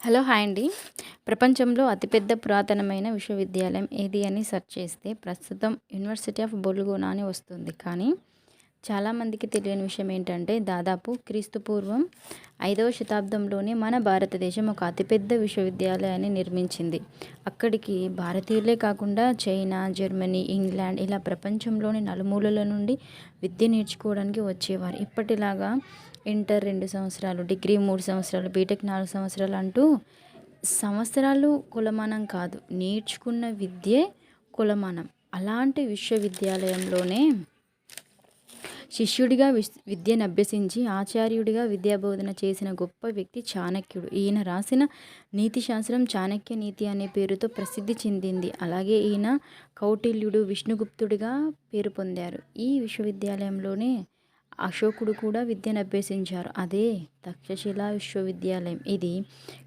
Hello hi అండి. ప్రపంచంలో అతిపెద్ద పురాతనమైన విశ్వవిద్యాలయం ఏది అని సెర్చ్ చేస్తే ప్రస్తుతం యూనివర్సిటీ ఆఫ్ బొల్గోనా అని వస్తుంది. కానీ చాలామందికి తెలియని విషయం ఏంటంటే దాదాపు క్రీస్తుపూర్వం ఐదవ శతాబ్దంలోనే మన భారతదేశం ఒక అతిపెద్ద విశ్వవిద్యాలయాన్ని నిర్మించింది. అక్కడికి భారతీయులే కాకుండా చైనా జర్మనీ ఇంగ్లాండ్ ఇలా ప్రపంచంలోని నలుమూలల నుండి విద్య నేర్చుకోవడానికి వచ్చేవారు. ఇప్పటిలాగా ఇంటర్ రెండు సంవత్సరాలు డిగ్రీ మూడు సంవత్సరాలు బీటెక్ నాలుగు సంవత్సరాలు అంటూ సంవత్సరాలు కులమానం కాదు నేర్చుకున్న విద్యే కొలమానం. అలాంటి విశ్వవిద్యాలయంలోనే శిష్యుడిగా విద్యను అభ్యసించి ఆచార్యుడిగా విద్యాబోధన చేసిన గొప్ప వ్యక్తి చాణక్యుడు. ఈయన రాసిన నీతి శాస్త్రం చాణక్య నీతి అనే పేరుతో ప్రసిద్ధి చెందింది. అలాగే ఈయన కౌటిల్యుడు విష్ణుగుప్తుడిగా పేరు పొందారు. ఈ విశ్వవిద్యాలయంలోనే అశోకుడు కూడా విద్యను అభ్యసించారు. అదే తక్షశిలా విశ్వవిద్యాలయం. ఇది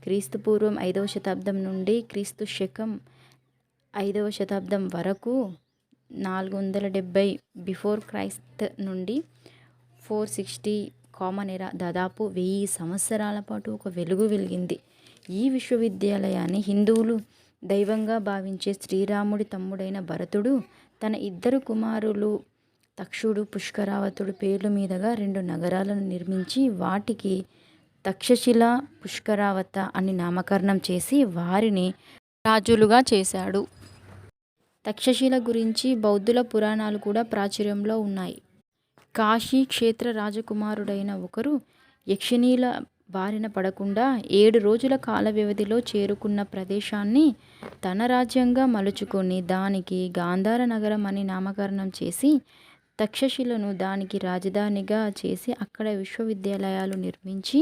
క్రీస్తు పూర్వం ఐదవ శతాబ్దం నుండి క్రీస్తు శకం ఐదవ శతాబ్దం వరకు నాలుగు వందల డెబ్భై బిఫోర్ క్రైస్త్ నుండి ఫోర్ సిక్స్టీ కామన్ ఎరా దాదాపు వెయ్యి సంవత్సరాల పాటు ఒక వెలుగు వెలిగింది. ఈ విశ్వవిద్యాలయాన్ని హిందువులు దైవంగా భావించే శ్రీరాముడి తమ్ముడైన భరతుడు తన ఇద్దరు కుమారులు తక్షుడు పుష్కరావతుడు పేర్ల మీదుగా రెండు నగరాలను నిర్మించి వాటికి తక్షశిల పుష్కరావత అని నామకరణం చేసి వారిని రాజులుగా చేశాడు. తక్షశిల గురించి బౌద్ధుల పురాణాలు కూడా ప్రాచుర్యంలో ఉన్నాయి. కాశీ క్షేత్ర రాజకుమారుడైన ఒకరు యక్షిణీల బారిన పడకుండా ఏడు రోజుల కాల వ్యవధిలో చేరుకున్న ప్రదేశాన్ని తన రాజ్యంగా మలుచుకొని దానికి గాంధార నగరం అని నామకరణం చేసి తక్షశిలను దానికి రాజధానిగా చేసి అక్కడ విశ్వవిద్యాలయాలు నిర్మించి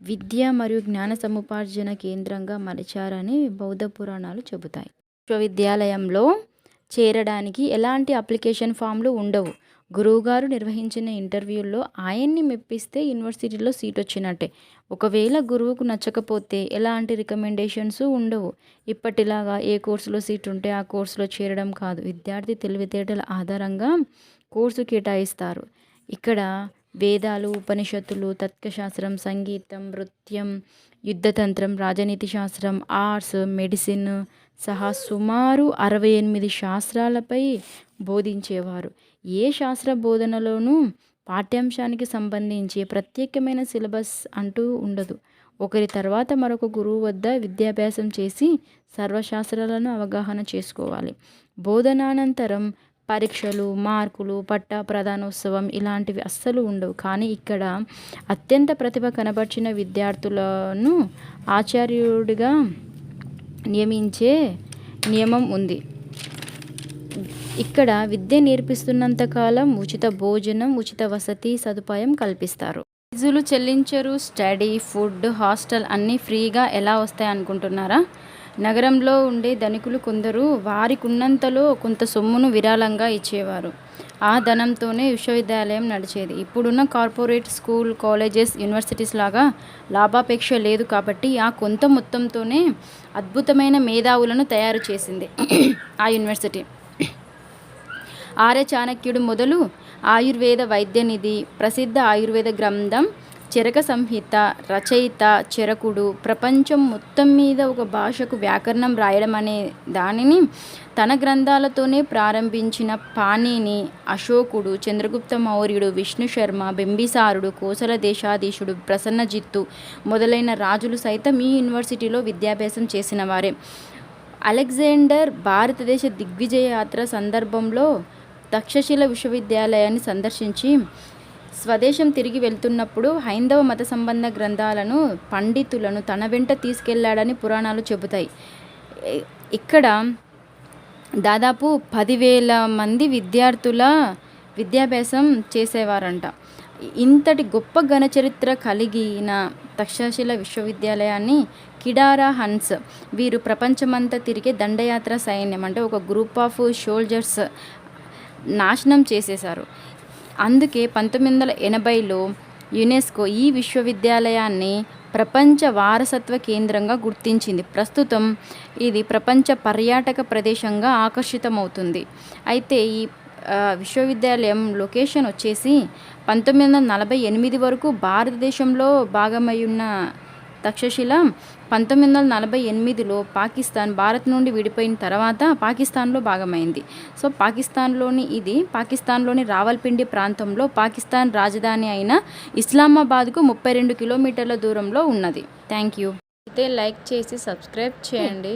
విద్య మరియు జ్ఞాన సముపార్జన కేంద్రంగా మలిచారని బౌద్ధ పురాణాలు చెబుతాయి. విశ్వవిద్యాలయంలో చేరడానికి ఎలాంటి అప్లికేషన్ ఫామ్లు ఉండవు. గురువుగారు నిర్వహించిన ఇంటర్వ్యూల్లో ఆయన్ని మెప్పిస్తే యూనివర్సిటీలో సీట్ వచ్చినట్టే. ఒకవేళ గురువుకు నచ్చకపోతే ఎలాంటి రికమెండేషన్స్ ఉండవు. ఇప్పటిలాగా ఏ కోర్సులో సీట్ ఉంటే ఆ కోర్సులో చేరడం కాదు. విద్యార్థి తెలివితేటల ఆధారంగా కోర్సు కేటాయిస్తారు. ఇక్కడ వేదాలు ఉపనిషత్తులు తత్వశాస్త్రం సంగీతం నృత్యం యుద్ధతంత్రం రాజనీతి శాస్త్రం ఆర్ట్స్ మెడిసిన్ సహా సుమారు అరవై ఎనిమిది శాస్త్రాలపై బోధించేవారు. ఏ శాస్త్ర బోధనలోనూ పాఠ్యాంశానికి సంబంధించి ప్రత్యేకమైన సిలబస్ అంటూ ఉండదు. ఒకరి తర్వాత మరొక గురువు వద్ద విద్యాభ్యాసం చేసి సర్వశాస్త్రాలను అవగాహన చేసుకోవాలి. బోధనానంతరం పరీక్షలు మార్కులు పట్టా ప్రధానోత్సవం ఇలాంటివి అస్సలు ఉండవు. కానీ ఇక్కడ అత్యంత ప్రతిభ కనబర్చిన విద్యార్థులను ఆచార్యుడిగా నియమించే నియమం ఉంది. ఇక్కడ విద్య నేర్పిస్తున్నంతకాలం ఉచిత భోజనం ఉచిత వసతి సదుపాయం కల్పిస్తారు. ఫీజులు చెల్లించరు స్టడీ ఫుడ్ హాస్టల్ అన్నీ ఫ్రీగా ఎలా వస్తాయి అనుకుంటున్నారా? నగరంలో ఉండే ధనికులు కొందరు వారికి ఉన్నంతలో కొంత సొమ్మును విరాళంగా ఇచ్చేవారు. ఆ ధనంతోనే విశ్వవిద్యాలయం నడిచేది. ఇప్పుడున్న కార్పొరేట్ స్కూల్ కాలేజెస్ యూనివర్సిటీస్ లాగా లాభాపేక్ష లేదు కాబట్టి ఆ కొంత మొత్తంతోనే అద్భుతమైన మేధావులను తయారు చేసింది ఆ యూనివర్సిటీ. ఆర్య చాణక్యుడు మొదలు ఆయుర్వేద వైద్యనిధి ప్రసిద్ధ ఆయుర్వేద గ్రంథం చెరక సంహిత రచయిత చెరకుడు ప్రపంచం మొత్తం మీద ఒక భాషకు వ్యాకరణం రాయడం అనే దానిని తన గ్రంథాలతోనే ప్రారంభించిన పాణిని అశోకుడు చంద్రగుప్త మౌర్యుడు విష్ణు శర్మ బింబిసారుడు కోసల దేశాధీశుడు ప్రసన్నజిత్తు మొదలైన రాజులు సైతం ఈ యూనివర్సిటీలో విద్యాభ్యాసం చేసిన వారే. అలెగ్జాండర్ భారతదేశ దిగ్విజయ యాత్ర సందర్భంలో తక్షశిల విశ్వవిద్యాలయాన్ని సందర్శించి స్వదేశం తిరిగి వెళ్తున్నప్పుడు హైందవ మత సంబంధ గ్రంథాలను పండితులను తన వెంట తీసుకెళ్ళాడని పురాణాలు చెబుతాయి. ఇక్కడ దాదాపు పదివేల మంది విద్యార్థుల విద్యాభ్యాసం చేసేవారంట. ఇంతటి గొప్ప ఘనచరిత్ర కలిగిన తక్షశిల విశ్వవిద్యాలయాన్ని కిడారా హన్స్ వీరు ప్రపంచమంతా తిరిగే దండయాత్ర సైన్యం అంటే ఒక గ్రూప్ ఆఫ్ షోల్జర్స్ నాశనం చేసేశారు. అందుకే పంతొమ్మిది వందల ఎనభైలో యునెస్కో ఈ విశ్వవిద్యాలయాన్ని ప్రపంచ వారసత్వ కేంద్రంగా గుర్తించింది. ప్రస్తుతం ఇది ప్రపంచ పర్యాటక ప్రదేశంగా ఆకర్షితమవుతుంది. అయితే ఈ విశ్వవిద్యాలయం లొకేషన్ వచ్చేసి పంతొమ్మిది వందల నలభై ఎనిమిది వరకు భారతదేశంలో భాగమై ఉన్న తక్షశిల పంతొమ్మిది వందల నలభై ఎనిమిదిలో పాకిస్తాన్ భారత్ నుండి విడిపోయిన తర్వాత పాకిస్తాన్లో భాగమైంది. సో పాకిస్తాన్లోని ఇది పాకిస్తాన్లోని రావల్పిండి ప్రాంతంలో పాకిస్తాన్ రాజధాని అయిన ఇస్లామాబాద్కు ముప్పై రెండు కిలోమీటర్ల దూరంలో ఉన్నది. Thank you. అయితే లైక్ చేసి సబ్స్క్రైబ్ చేయండి.